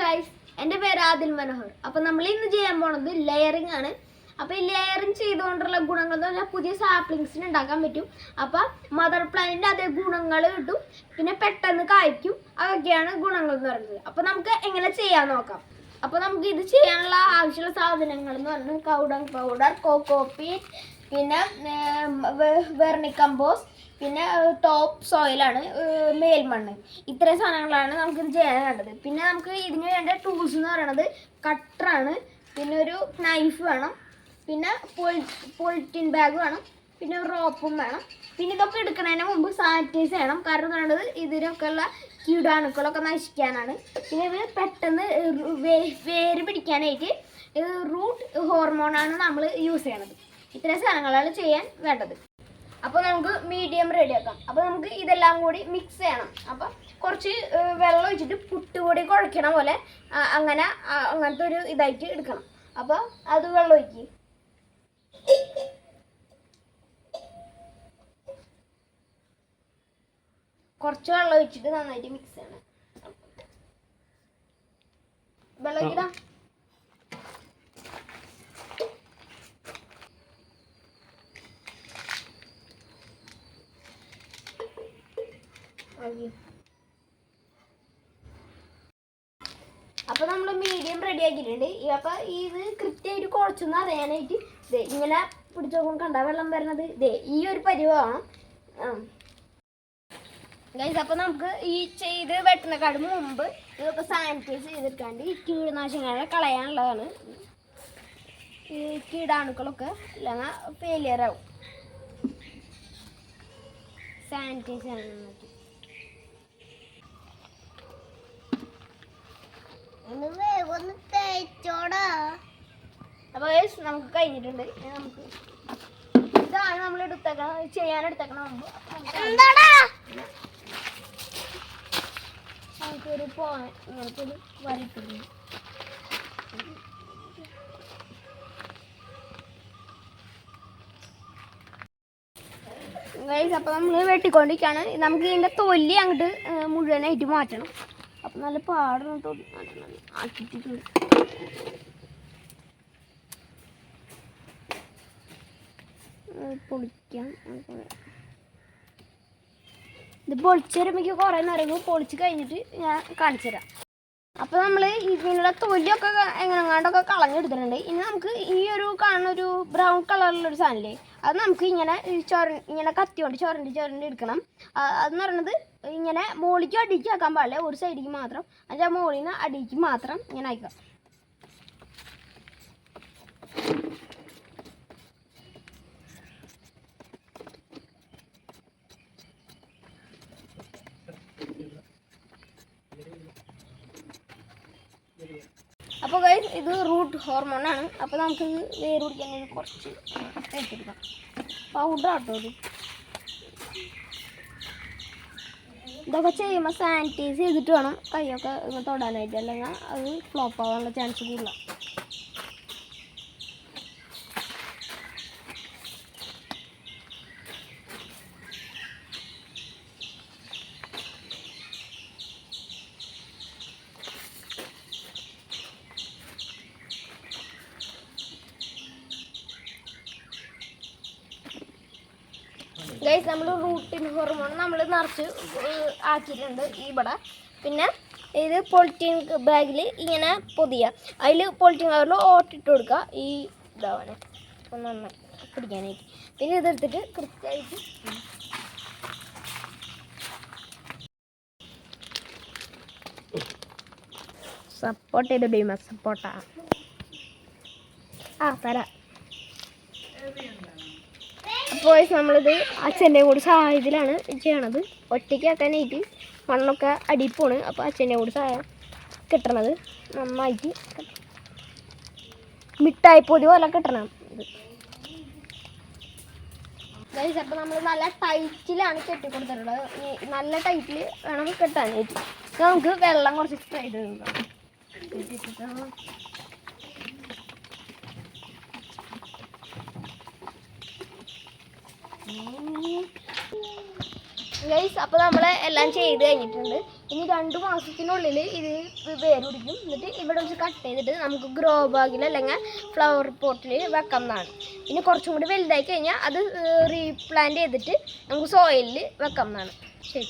Guys എന്റെ പേര് ആദിൽ മനോഹർ. അപ്പോൾ നമ്മൾ ഇന്ന് ചെയ്യാൻ പോണത് ലെയറിംഗ് ആണ്. അപ്പോൾ ഈ ലെയറിംഗ് ചെയ്തുകൊണ്ടുള്ള ഗുണങ്ങൾ എന്ന് പറഞ്ഞാൽ പുതിയ സാപ്ലിങ്സിന് ഉണ്ടാക്കാൻ പറ്റും. അപ്പോൾ മദർ പ്ലാന്റിന്റെ അതേ ഗുണങ്ങൾ കിട്ടും. പിന്നെ പെട്ടെന്ന് കായ്ക്കും. അതൊക്കെയാണ് ഗുണങ്ങൾ എന്ന് പറയുന്നത്. അപ്പോൾ നമുക്ക് എങ്ങനെ ചെയ്യാൻ നോക്കാം. അപ്പോൾ നമുക്ക് ഇത് ചെയ്യാനുള്ള ആവശ്യമുള്ള സാധനങ്ങൾ എന്ന് പറഞ്ഞാൽ കൗഡങ് പൗഡർ കോക്കോപ്പീറ്റ് പിന്നെ വെർണിക്കമ്പോസ് പിന്നെ ടോപ്പ് സോയിലാണ് മേൽമണ്ണ്. ഇത്രയും സാധനങ്ങളാണ് നമുക്കിത് ചെയ്യാൻ വേണ്ടത്. പിന്നെ നമുക്ക് ഇതിന് വേണ്ട ടൂൾസ് എന്ന് പറയുന്നത് കട്ടറാണ് പിന്നെ ഒരു നൈഫ് വേണം. പിന്നെ പൊളിറ്റിൻ ബാഗ് വേണം. പിന്നെ റോപ്പും വേണം. പിന്നെ ഇതൊക്കെ എടുക്കുന്നതിന് മുമ്പ് സാനിറ്റൈസ് ചെയ്യണം. കാരണം എന്ന് പറയുന്നത് ഇതിനൊക്കെ ഉള്ള കീടാണുക്കളൊക്കെ നശിക്കാനാണ്. പിന്നെ ഇത് പെട്ടെന്ന് വേര് പിടിക്കാനായിട്ട് റൂട്ട് ഹോർമോണാണ് നമ്മൾ യൂസ് ചെയ്യണത്. ഇത്രയും സാധനങ്ങളാണ് ചെയ്യാൻ വേണ്ടത്. അപ്പോൾ നമുക്ക് മീഡിയം റെഡിയാക്കാം അപ്പോൾ നമുക്ക് ഇതെല്ലാം കൂടി മിക്സ് ചെയ്യണം. അപ്പോൾ കുറച്ച് വെള്ളം ഒഴിച്ചിട്ട് പുട്ടുപൊടി കുഴക്കണ പോലെ അങ്ങനെ അങ്ങനത്തെ ഒരു ഇതായിട്ട് എടുക്കണം. അപ്പോൾ അത് വെള്ളം ഒഴിക്കി. കുറച്ച് വെള്ളം ഒഴിച്ചിട്ട് നന്നായിട്ട് മിക്സ് ചെയ്യണം വെള്ളം ഒഴിക്കടാ ഒഴിക്ക്. അപ്പൊ നമ്മൾ മീഡിയം റെഡി ആക്കിയിട്ടുണ്ട്. അപ്പൊ ഇത് കൃത്യമായിട്ട് കുറച്ചൊന്നും അറിയാനായിട്ട് ദേ ഇങ്ങനെ പിടിച്ചു നോക്കുമ്പോൾ കണ്ട വെള്ളം വരണത് ഇതേ ഈ ഒരു പരിവാണ്. അപ്പൊ നമുക്ക് ഈ ചെയ്ത് വെട്ടുന്നക്കാട് മുമ്പ് ഇതൊക്കെ സാനിറ്റൈസ് ചെയ്തെടുക്കാണ്ട് ഈ കീടനാശിനികളെ കളയാനുള്ളതാണ്. ഈ കീടാണുക്കളൊക്കെ അല്ലെങ്കിൽ ഫെയിലിയർ ആവും. സാനിറ്റൈസ് ആണ് വേണ്ടി തേച്ചോടാ അപ്പോൾ നമുക്ക് കഴിഞ്ഞിട്ടുണ്ട്. നമുക്ക് ഇതാണ് നമ്മൾ എടുത്തേക്കണം ചെയ്യാൻ എടുത്തേക്കണം മുമ്പ് നമുക്കൊരു ഇങ്ങനത്തെ ഒരു വരയ്ക്കുന്നു അപ്പോൾ നമ്മൾ വെട്ടിക്കൊണ്ടിരിക്കുകയാണ്. നമുക്ക് ഇതിന്റെ തൊല്ലി അങ്ങോട്ട് മുഴുവനായിട്ട് മാറ്റണം. അപ്പം നല്ല പാടണം ആക്കിയിട്ട് ഏഹ്, പൊളിക്കാം. ഇത് പൊളിച്ചു വരുമ്പോഴേക്കും കുറേ നേരം പൊളിച്ച് കഴിഞ്ഞിട്ട് ഞാൻ കാണിച്ചു തരാം അപ്പോൾ നമ്മൾ ഇതിനുള്ള തൊലിയൊക്കെ എങ്ങനെങ്ങാണ്ടൊക്കെ കളഞ്ഞെടുത്തിട്ടുണ്ട്. ഇനി നമുക്ക് ഈ ഒരു കാണുന്ന ഒരു ബ്രൗൺ കളറിലൊരു സാധനമില്ലേ അത് നമുക്ക് ഇങ്ങനെ ചൊര ഇങ്ങനെ കത്തി കൊണ്ട് ചൊരണ്ടി ചുരണ്ടി എടുക്കണം. അതെന്ന് പറയുന്നത് ഇങ്ങനെ മോളിക്ക് അടിക്കാക്കാൻ പാടില്ല ഒരു സൈഡിലേക്ക് മാത്രം. അതിന്റെ മോളിൽ നിന്ന് അടിക്ക് മാത്രം ഇങ്ങനെ ആക്കാം അപ്പോൾ ഗൈസ് ഇത് റൂട്ട് ഹോർമോൺ ആണ്. അപ്പോൾ നമുക്ക് വേര് പിടിക്കാൻ കുറച്ച് പൗഡർ ആട്ടോ ഇത്. ഇതൊക്കെ ചെയ്യുമ്പോൾ സാനിറ്റൈസ് ചെയ്തിട്ട് വേണം കൈയൊക്കെ തൊടാനായിട്ട്. അല്ലെങ്കിൽ അത് ഫ്ലോപ്പ് ആവാനുള്ള ചാൻസ് കൂടുതലാണ് ഗൈസ് നമ്മൾ റൂട്ടിൻ ഹോർമോൺ നമ്മൾ നിറച്ച് ആക്കിയിട്ടുണ്ട് ഇവിടെ. പിന്നെ ഇത് പൊളിറ്റീൻ ബാഗിൽ ഇങ്ങനെ പൊതിയുക അതിൽ പൊളിറ്റീൻ കവറിൽ ഓട്ടിട്ട് കൊടുക്കുക ഈ ഇതാവണ നന്നായി പിടിക്കാനായിട്ട്. പിന്നെ ഇതെടുത്തിട്ട് കൃത്യമായിട്ട് സപ്പോർട്ട് ചെയ്ത് ഡീമ സപ്പോർട്ടാ ആ തരാം. അപ്പോൾ നമ്മളിത് അച്ഛന്റെ കൂടെ സഹായത്തിലാണ് ചെയ്യണത്. ഒറ്റയ്ക്ക് ആക്കാനായിട്ട് മണ്ണൊക്കെ അടിപ്പോണ് പോണ്. അപ്പോൾ അച്ഛന്റെ കൂടെ സഹായം കിട്ടണത് നന്നായിട്ട് മിഠായി പൊതി പോലെ കിട്ടണം. ഗൈസ് അപ്പോൾ നമ്മൾ നല്ല ടൈറ്റിലാണ് കെട്ടി കൊടുത്തിട്ടുള്ളത്. നല്ല ടൈറ്റിൽ വേണം കെട്ടാനായിട്ട്. നമുക്ക് വെള്ളം കുറച്ച് സ്പ്രേ ചെയ്ത് ഗൈസ് അപ്പോൾ നമ്മൾ എല്ലാം ചെയ്ത് കഴിഞ്ഞിട്ടുണ്ട്. ഇനി രണ്ട് മാസത്തിനുള്ളിൽ ഇത് വേര് പിടിക്കും. എന്നിട്ട് ഇവിടെ വെച്ച് കട്ട് ചെയ്തിട്ട് നമുക്ക് ഗ്രോ ബാഗിൽ അല്ലെങ്കിൽ ഫ്ലവർ പോട്ടിൽ വെക്കാം എന്നാണ്. ഇനി കുറച്ചും കൂടി വലുതായി കഴിഞ്ഞാൽ അത് റീപ്ലാന്റ് ചെയ്തിട്ട് നമുക്ക് സോയിലിൽ വെക്കാം എന്നാണ്. ശരി